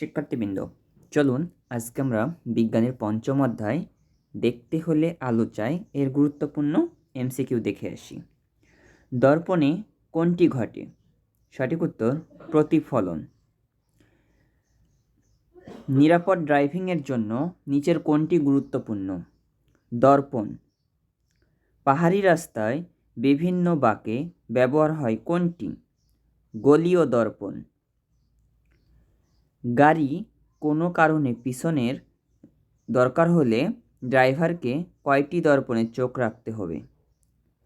শিক্ষার্থীবৃন্দ, চলুন আজকে আমরা বিজ্ঞানের পঞ্চম অধ্যায় দেখতে হলে আলো চাই এর গুরুত্বপূর্ণ এমসিকিউ দেখে আসি। দর্পণে কোনটি ঘটে? সঠিক উত্তর, প্রতিফলন। নিরাপদ ড্রাইভিংয়ের জন্য নিচের কোনটি গুরুত্বপূর্ণ? দর্পণ। পাহাড়ি রাস্তায় বিভিন্ন বাঁকে ব্যবহার হয় কোনটি? গলীয় দর্পণ। গাড়ি কোনো কারণে পিছনের দরকার হলে ড্রাইভারকে কয়টি দর্পণে চোখ রাখতে হবে।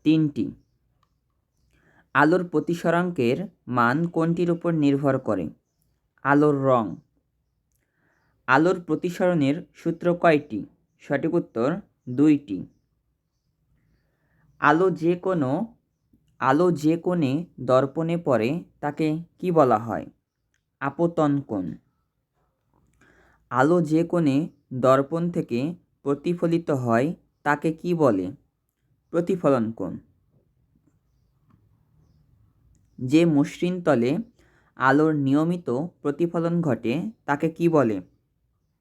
তিনটি, আলোর প্রতিসরাঙ্কের মান কোনটির উপর নির্ভর করে? আলোর রং, আলোর প্রতিসরণের সূত্র কয়টি? সঠিক উত্তর, দুইটি। আলো যে কোনো, আলো যে কোণে দর্পণে পড়ে তাকে কি বলা হয়? আপতন কোণ। আলো যে কোণে দর্পণ থেকে প্রতিফলিত হয়, তাকে কি বলে? প্রতিফলন কোণ। যে মসৃণ তলে আলোর নিয়মিত প্রতিফলন ঘটে, তাকে কি বলে?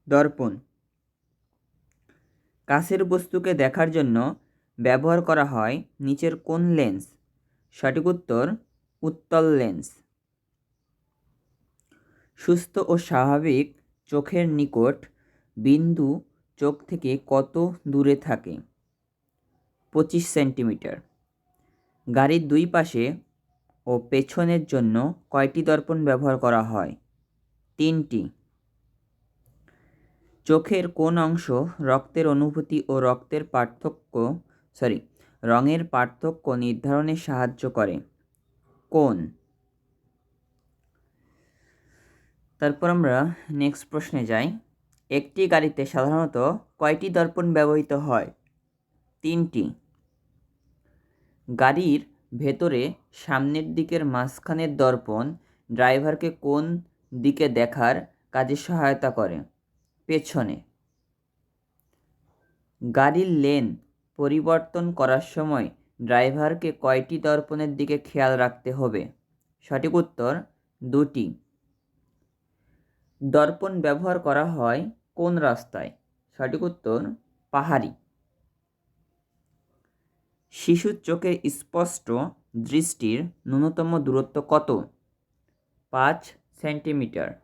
দর্পণ। কাছের বস্তুকে দেখার জন্য ব্যবহার করা হয় নিচের কোন লেন্স। সঠিক উত্তর, উত্তল লেন্স। সুস্থ ও স্বাভাবিক চোখের নিকট বিন্দু চোখ থেকে কত দূরে থাকে? পঁচিশ সেন্টিমিটার। গাড়ির দুই পাশে ও পেছনের জন্য কয়টি দর্পণ ব্যবহার করা হয়? তিনটি। চোখের কোন অংশ রক্তের অনুভূতি ও রক্তের পার্থক্য সরি রঙের পার্থক্য নির্ধারণে সাহায্য করে? কোন? তারপর আমরা নেক্সট প্রশ্নে যাই। একটি গাড়িতে সাধারণত কয়টি দর্পণ ব্যবহৃত হয়? তিনটি। গাড়ির ভেতরে সামনের দিকের মাঝখানের দর্পণ ড্রাইভারকে কোন দিকে দেখার কাজে সহায়তা করে? পেছনে। গাড়ির লেন পরিবর্তন করার সময় ড্রাইভারকে কয়টি দর্পণের দিকে খেয়াল রাখতে হবে? সঠিক উত্তর, দুটি। দর্পণ ব্যবহার করা হয় কোন রাস্তায়? সঠিক উত্তর, পাহাড়ি। শিশুর চোখে স্পষ্ট দৃষ্টির ন্যূনতম দূরত্ব কত? পাঁচ সেন্টিমিটার।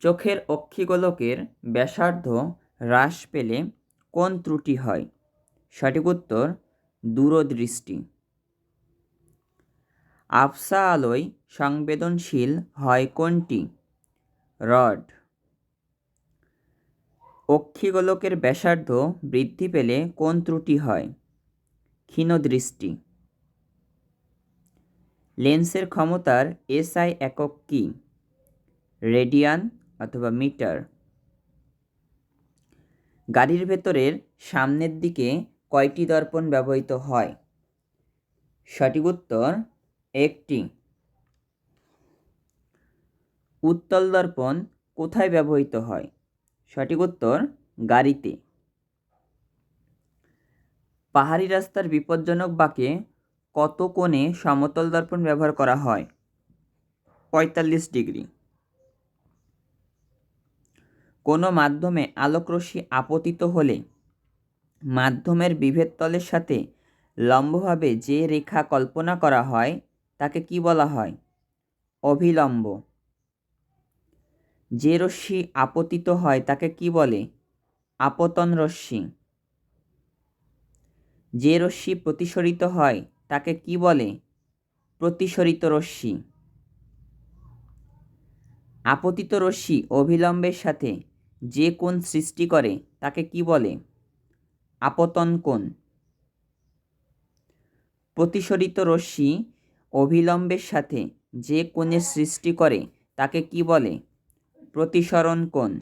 চোখের অক্ষিগোলকের ব্যাসার্ধ হ্রাস পেলে কোন ত্রুটি হয়? সঠিক উত্তর, দূরদৃষ্টি। আফসা আলোয় সংবেদনশীল হয় কোনটি? রড। অক্ষিগোলকের ব্যাসার্ধ বৃদ্ধি পেলে কোন ত্রুটি হয়? ক্ষীণদৃষ্টি। লেন্সের ক্ষমতার এসআই একক কি? রেডিয়ান অথবা মিটার। গাড়ির ভেতরের সামনের দিকে কয়টি দর্পণ ব্যবহৃত হয়? সঠিক উত্তর, একটি। উত্তল দর্পণ কোথায় ব্যবহৃত হয়? সঠিক উত্তর, গাড়িতে। পাহাড়ি রাস্তার বিপজ্জনক বাঁকে কত কোণে সমতল দর্পণ ব্যবহার করা হয়? পঁয়তাল্লিশ ডিগ্রি। কোনো মাধ্যমে আলোকরশ্মি আপতিত হলে মাধ্যমের বিভেদ তলের সাথে লম্বভাবে যে রেখা কল্পনা করা হয়, তাকে কি বলা হয়? অভিলম্ব। যে রশ্মি আপতিত হয় তাকে কি বলে? আপতন রশ্মি। যে রশ্মি প্রতিসরিত হয় তাকে কি বলে? প্রতিসরিত রশ্মি। আপতিত রশ্মি অভিলম্বের সাথে যে কোণ সৃষ্টি করে তাকে কি বলে? আপতন কোণ। প্রতিসরিত রশ্মি অভিলম্বের সাথে যে কোণের সৃষ্টি করে তাকে কি বলে? প্রতিসরণ কোণ।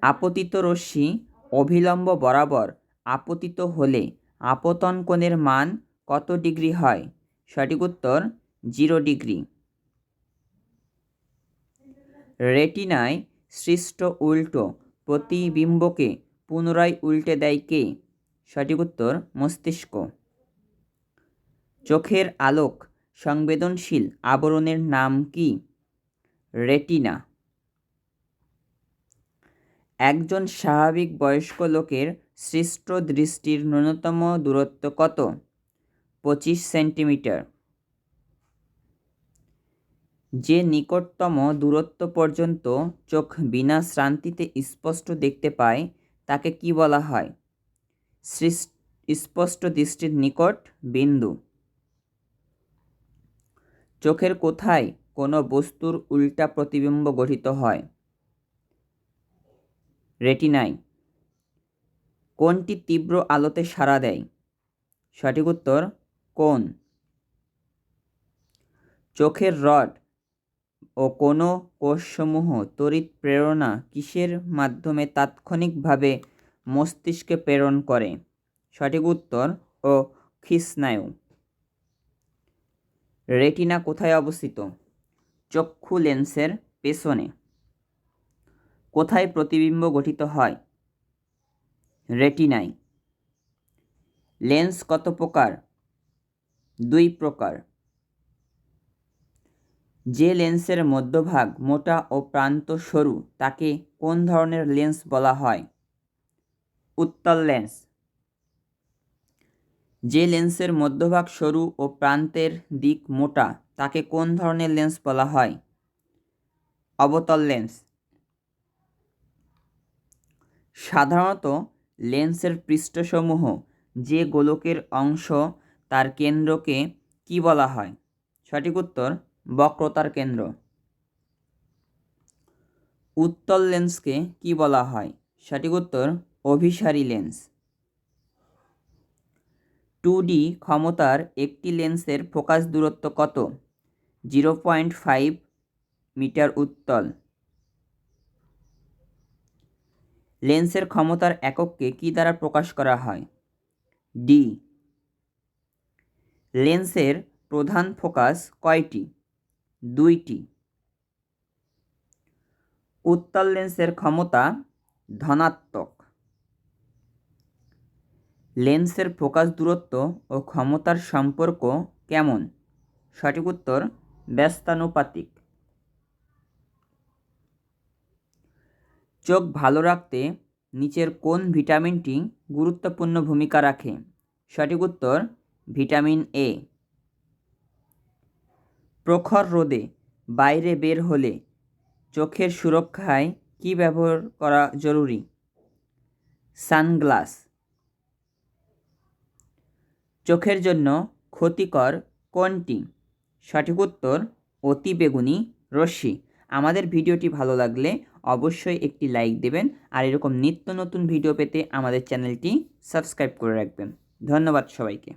আপতিত রশ্মি অভিলম্ব বরাবর আপতিত হলে আপতন কোণের মান কত ডিগ্রি হয়? সঠিক উত্তর, জিরো ডিগ্রি। রেটিনায় সৃষ্ট উল্টো প্রতিবিম্বকে পুনরায় উল্টে দেয় কে? সঠিক উত্তর, মস্তিষ্ক। চোখের আলোক সংবেদনশীল আবরণের নাম কি? রেটিনা। একজন স্বাভাবিক বয়স্ক লোকের সৃষ্ট দৃষ্টির ন্যূনতম দূরত্ব কত? পঁচিশ সেন্টিমিটার। যে নিকটতম দূরত্ব পর্যন্ত চোখ বিনা শ্রান্তিতে স্পষ্ট দেখতে পায়, তাকে কি বলা হয়? স্পষ্ট দৃষ্টির নিকট বিন্দু। চোখের কোথায় কোনো বস্তুর উল্টা প্রতিবিম্ব গঠিত হয়। রেটিনাই। কোনটি তীব্র আলোতে সাড়া দেয়? সঠিক উত্তর কোন চোখের রড ও কোনো কোষসমূহ তড়িৎ প্রেরণা কিসের মাধ্যমে তাৎক্ষণিকভাবে মস্তিষ্কে প্রেরণ করে? সঠিক উত্তর ও খিস্নায়ু। রেটিনা কোথায় অবস্থিত? চক্ষু লেন্সের পেছনে। কোথায় প্রতিবিম্ব গঠিত হয়? রেটিনায়। লেন্স কত প্রকার? দুই প্রকার। যে লেন্সের মধ্যভাগ মোটা ও প্রান্ত সরু, তাকে কোন ধরনের লেন্স বলা হয়? উত্তল লেন্স। যে লেন্সের মধ্যভাগ সরু ও প্রান্তের দিক মোটা তাকে কোন ধরনের লেন্স বলা হয়? অবতল লেন্স। সাধারণত লেন্সের পৃষ্ঠসমূহ যে গোলকের অংশ তার কেন্দ্রকে কি বলা হয়? সঠিক উত্তর, বক্রতার কেন্দ্র। উত্তল লেন্সকে কি বলা হয়? সঠিক উত্তর, অভিসারী লেন্স। টু ডি ক্ষমতার একটি লেন্সের ফোকাস দূরত্ব কত? জিরো পয়েন্ট ফাইভ মিটার উত্তল। লেন্সের ক্ষমতার একককে কি দ্বারা প্রকাশ করা হয়? ডি। লেন্সের প্রধান ফোকাস কয়টি? দুইটি। উত্তল লেন্সের ক্ষমতা ধনাত্মক। লেন্সের ফোকাস দূরত্ব ও ক্ষমতার সম্পর্ক কেমন? সঠিক উত্তর ব্যস্তানুপাতিক। চোখ ভালো রাখতে নিচের কোন ভিটামিনটি গুরুত্বপূর্ণ ভূমিকা রাখে? সঠিক উত্তর, ভিটামিন এ প্রখর রোদে বাইরে বের হলে চোখের সুরক্ষায় কি ব্যবহার করা জরুরি? সানগ্লাস। চোখের জন্য ক্ষতিকর কোনটি? সঠিক উত্তর অতি বেগুনি রশ্মি। আমাদের ভিডিওটি ভালো লাগলে অবশ্যই একটি লাইক দেবেন আর এরকম নিত্য নতুন ভিডিও পেতে আমাদের চ্যানেলটি সাবস্ক্রাইব করে রাখবেন। ধন্যবাদ সবাইকে।